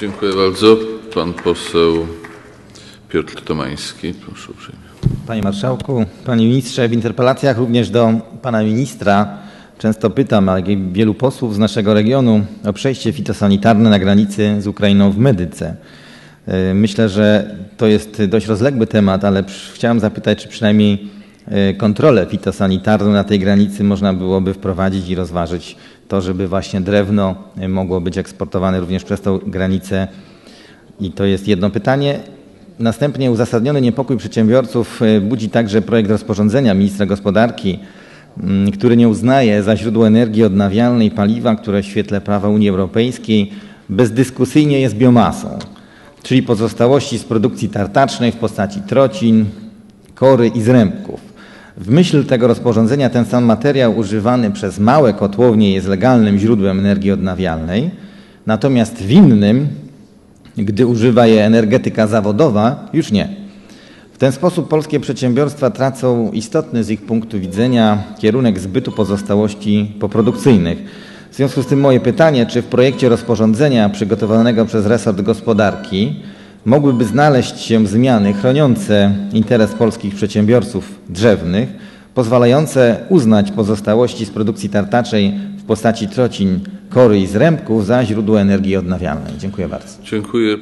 Dziękuję bardzo. Pan poseł Piotr Tomański, proszę uprzejmie. Panie Marszałku, Panie Ministrze, w interpelacjach również do Pana Ministra często pytam, a jak i wielu posłów z naszego regionu, o przejście fitosanitarne na granicy z Ukrainą w Medyce. E, Myślę, że to jest dość rozległy temat, ale chciałem zapytać, czy przynajmniej kontrolę fitosanitarną na tej granicy można byłoby wprowadzić i rozważyć to, żeby właśnie drewno e, mogło być eksportowane również przez tą granicę i to jest jedno pytanie. Następnie uzasadniony niepokój przedsiębiorców e, budzi także projekt rozporządzenia ministra gospodarki, m, który nie uznaje za źródło energii odnawialnej paliwa, które w świetle prawa Unii Europejskiej bezdyskusyjnie jest biomasą, czyli pozostałości z produkcji tartacznej w postaci trocin, kory i zrębków. W myśl tego rozporządzenia ten sam materiał używany przez małe kotłownie jest legalnym źródłem energii odnawialnej, natomiast w innym gdy używa je energetyka zawodowa, już nie. W ten sposób polskie przedsiębiorstwa tracą istotny z ich punktu widzenia kierunek zbytu pozostałości poprodukcyjnych. W związku z tym moje pytanie, czy w projekcie rozporządzenia przygotowanego przez resort gospodarki mogłyby znaleźć się zmiany chroniące interes polskich przedsiębiorców drzewnych, pozwalające uznać pozostałości z produkcji tartaczej w postaci trocin, kory i zrębków za źródło energii odnawialnej. Dziękuję bardzo. Dziękuję.